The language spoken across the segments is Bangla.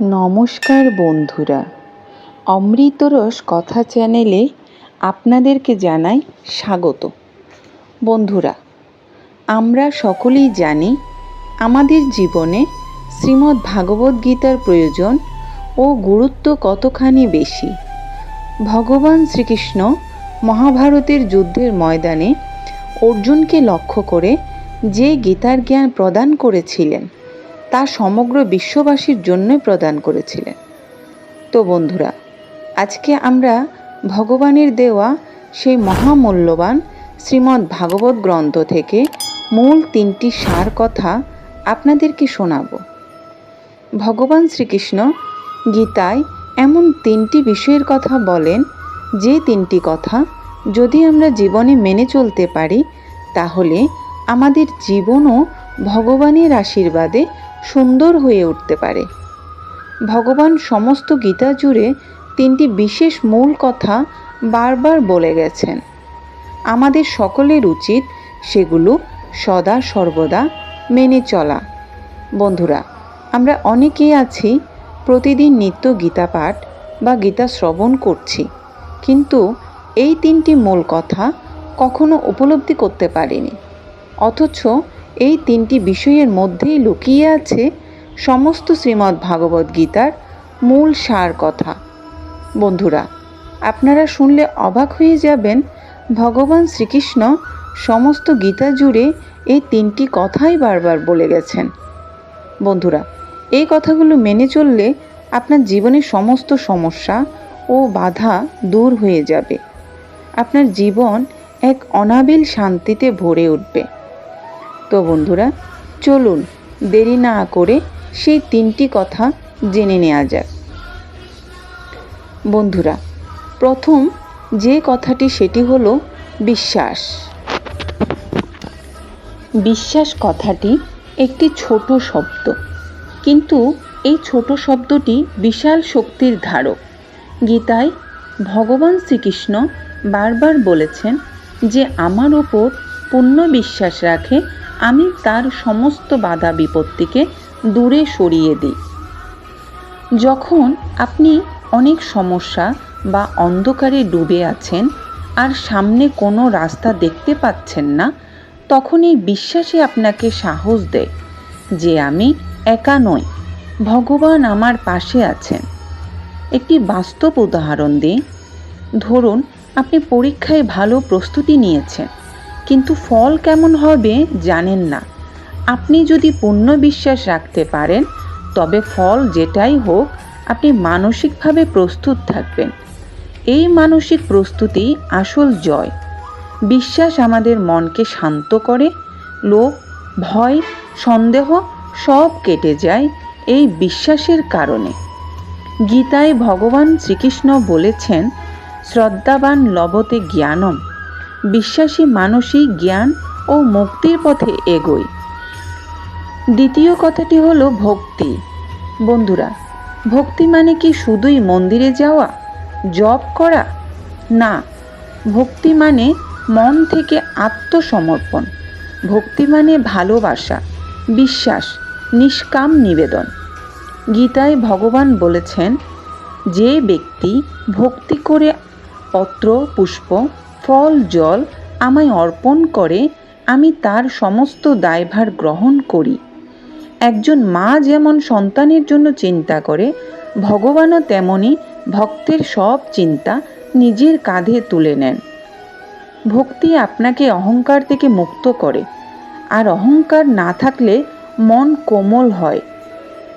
নমস্কার বন্ধুরা। অমৃতরস কথা চ্যানেলে আপনাদেরকে জানাই স্বাগত। বন্ধুরা, আমরা সকলেই জানি আমাদের জীবনে শ্রীমদ্ ভাগবত গীতার প্রয়োজন ও গুরুত্ব কতখানি বেশি। ভগবান শ্রীকৃষ্ণ মহাভারতের যুদ্ধের ময়দানে অর্জুনকে লক্ষ্য করে যে গীতার জ্ঞান প্রদান করেছিলেন তা সমগ্র বিশ্ববাসীর জন্যই প্রদান করেছিলেন। তো বন্ধুরা, আজকে আমরা ভগবানের দেওয়া সেই মহামূল্যবান শ্রীমদ্ ভাগবত গ্রন্থ থেকে মূল তিনটি সার কথা আপনাদেরকে শোনাব। ভগবান শ্রীকৃষ্ণ গীতায় এমন তিনটি বিষয়ের কথা বলেন, যে তিনটি কথা যদি আমরা জীবনে মেনে চলতে পারি, তাহলে আমাদের জীবনও ভগবানের আশীর্বাদে সুন্দর হয়ে উঠতে পারে। ভগবান সমস্ত গীতা জুড়ে তিনটি বিশেষ মূল কথা বারবার বলে গেছেন। আমাদের সকলের উচিত সেগুলো সদা সর্বদা মেনে চলা। বন্ধুরা, আমরা অনেকেই আছি, প্রতিদিন নিত্য গীতা পাঠ বা গীতা শ্রবণ করছি, কিন্তু এই তিনটি মূল কথা কখনো উপলব্ধি করতে পারিনি। অথচ এই তিনটি বিষয়ের মধ্যেই লুকিয়ে আছে সমস্ত শ্রীমদ্ ভাগবত গীতার মূল সার কথা। বন্ধুরা, আপনারা শুনলে অবাক হয়ে যাবেন, ভগবান শ্রীকৃষ্ণ সমস্ত গীতা জুড়ে এই তিনটি কথাই বারবার বলে গেছেন। বন্ধুরা, এই কথাগুলো মেনে চললে আপনার জীবনের সমস্ত সমস্যা ও বাধা দূর হয়ে যাবে। আপনার জীবন এক অনাবিল শান্তিতে ভরে উঠবে। তো বন্ধুরা, চলুন দেরি না করে সেই তিনটি কথা জেনে নেওয়া যাক। বন্ধুরা, প্রথম যে কথাটি সেটি হলো বিশ্বাস। বিশ্বাস কথাটি একটি ছোট শব্দ, কিন্তু এই ছোট শব্দটি বিশাল শক্তির ধারক। গীতায় ভগবান শ্রীকৃষ্ণ বারবার বলেছেন যে আমার ওপর পূর্ণ বিশ্বাস রাখে আমি তার সমস্ত বাধা বিপত্তিকে দূরে সরিয়ে দিই। যখন আপনি অনেক সমস্যা বা অন্ধকারে ডুবে আছেন আর সামনে কোনো রাস্তা দেখতে পাচ্ছেন না তখন এই বিশ্বাসই আপনাকে সাহস দেয় যে আমি একা নই, ভগবান আমার পাশে আছেন। একটি বাস্তব উদাহরণ দিই। ধরুন, আপনি পরীক্ষায় ভালো প্রস্তুতি নিয়েছেন। কিন্তু ফল কেমন হবে জানেন না। আপনি যদি পূর্ণ বিশ্বাস রাখতে পারেন, তবে ফল যেটাই হোক, আপনি মানসিকভাবে প্রস্তুত থাকবেন। এই মানসিক প্রস্তুতি আসল জয়। বিশ্বাস আমাদের মনকে শান্ত করে, লোভ, ভয়, সন্দেহ সব কেটে যায় এই বিশ্বাসের কারণে। গীতায় ভগবান শ্রীকৃষ্ণ বলেছেন, শ্রদ্ধাবান লবতে জ্ঞানম। বিশ্বাসী মানসিক জ্ঞান ও মুক্তির পথে এগোয়। দ্বিতীয় কথাটি হলো ভক্তি। বন্ধুরা, ভক্তি মানে কি শুধুই মন্দিরে যাওয়া, জপ করা? না, ভক্তি মানে মন থেকে আত্মসমর্পণ। ভক্তি মানে ভালোবাসা, বিশ্বাস, নিষ্কাম নিবেদন। গীতায় ভগবান বলেছেন, যে ব্যক্তি ভক্তি করে পত্র পুষ্প ফল জল আমায় অর্পণ করে, আমি তার সমস্ত দায়ভার গ্রহণ করি। একজন মা যেমন সন্তানের জন্য চিন্তা করে, ভগবানও তেমনই ভক্তের সব চিন্তা নিজের কাঁধে তুলে নেন। ভক্তি আপনাকে অহংকার থেকে মুক্ত করে, আর অহংকার না থাকলে মন কোমল হয়।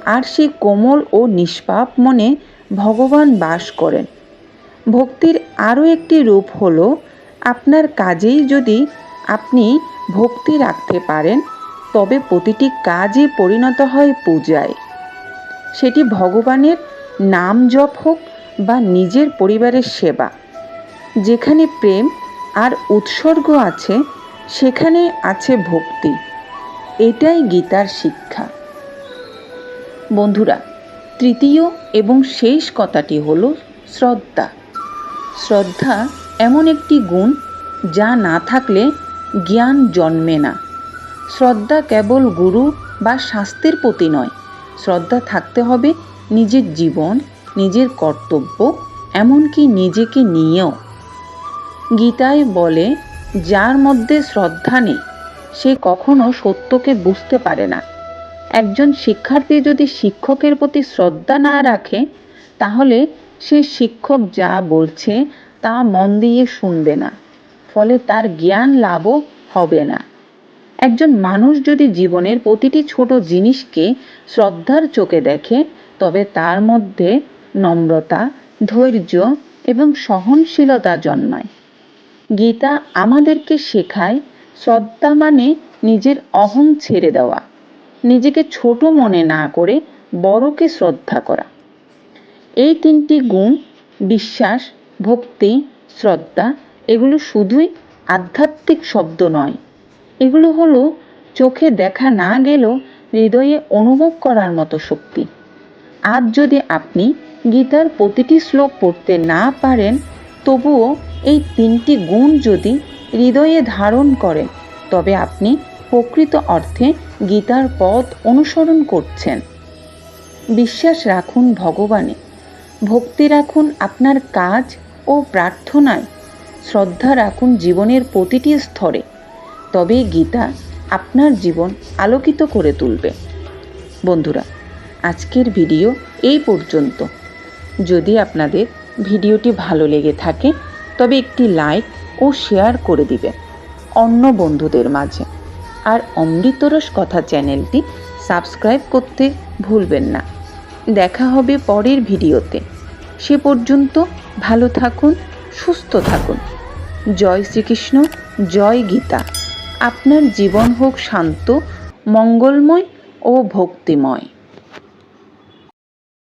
আর সেই কোমল ও নিষ্পাপ মনে ভগবান বাস করেন। ভক্তির আরও একটি রূপ হল আপনার কাজেই যদি আপনি ভক্তি রাখতে পারেন, তবে প্রতিটি কাজই পরিণত হয় পূজায়। সেটি ভগবানের নাম জপ হোক বা নিজের পরিবারের সেবা। যেখানে প্রেম আর উৎসর্গ আছে, সেখানে আছে ভক্তি। এটাই গীতার শিক্ষা। বন্ধুরা, তৃতীয় এবং শেষ কথাটি হল শ্রদ্ধা। শ্রদ্ধা এমন একটি গুণ যা না থাকলে জ্ঞান জন্মে না। শ্রদ্ধা কেবল গুরু বা শাস্ত্রের প্রতি নয়, শ্রদ্ধা থাকতে হবে নিজের জীবন, নিজের কর্তব্য, এমনকি নিজেকে নিয়েও। গীতায় বলে, যার মধ্যে শ্রদ্ধা নেই, সে কখনো সত্যকে বুঝতে পারে না। একজন শিক্ষার্থী যদি শিক্ষকের প্রতি শ্রদ্ধা না রাখে, তাহলে সে শিক্ষক যা বলছে তা মন দিয়ে শুনবে না, ফলে তার জ্ঞান লাভও হবে না। একজন মানুষ যদি জীবনের প্রতিটি ছোট জিনিসকে শ্রদ্ধার চোখে দেখে, তবে তার মধ্যে নম্রতা, ধৈর্য এবং সহনশীলতা জন্মায়। গীতা আমাদেরকে শেখায়, শ্রদ্ধা মানে নিজের অহং ছেড়ে দেওয়া, নিজেকে ছোট মনে না করে বড়কে শ্রদ্ধা করা। এই তিনটি গুণ, বিশ্বাস ভক্তি, শ্রদ্ধা, এগুলো শুধুই আধ্যাত্মিক শব্দ নয়। এগুলো হলো চোখে দেখা না গেলেও হৃদয়ে অনুভব করার মতো শক্তি। আজ যদি আপনি গীতার প্রতিটি শ্লোক পড়তে না পারেন, তবুও এই তিনটি গুণ যদি হৃদয়ে ধারণ করেন তবে আপনি প্রকৃত অর্থে গীতার পথ অনুসরণ করছেন। বিশ্বাস রাখুন ভগবানে। ভক্তি রাখুন আপনার কাজ ও প্রার্থনায় শ্রদ্ধা রাখুন জীবনের প্রতিটি স্তরে। তবেই গীতা আপনার জীবন আলোকিত করে তুলবে। বন্ধুরা, আজকের ভিডিও এই পর্যন্ত। যদি আপনাদের ভিডিওটি ভালো লেগে থাকে, তবে একটি লাইক ও শেয়ার করে দিবে অন্য বন্ধুদের মাঝে। আর অমৃতরস কথা চ্যানেলটি সাবস্ক্রাইব করতে ভুলবেন না। দেখা হবে পরের ভিডিওতে। সে পর্যন্ত ভালো থাকুন, সুস্থ থাকুন। জয় শ্রীকৃষ্ণ, জয় গীতা। আপনার জীবন হোক শান্ত, মঙ্গলময় ও ভক্তিময়।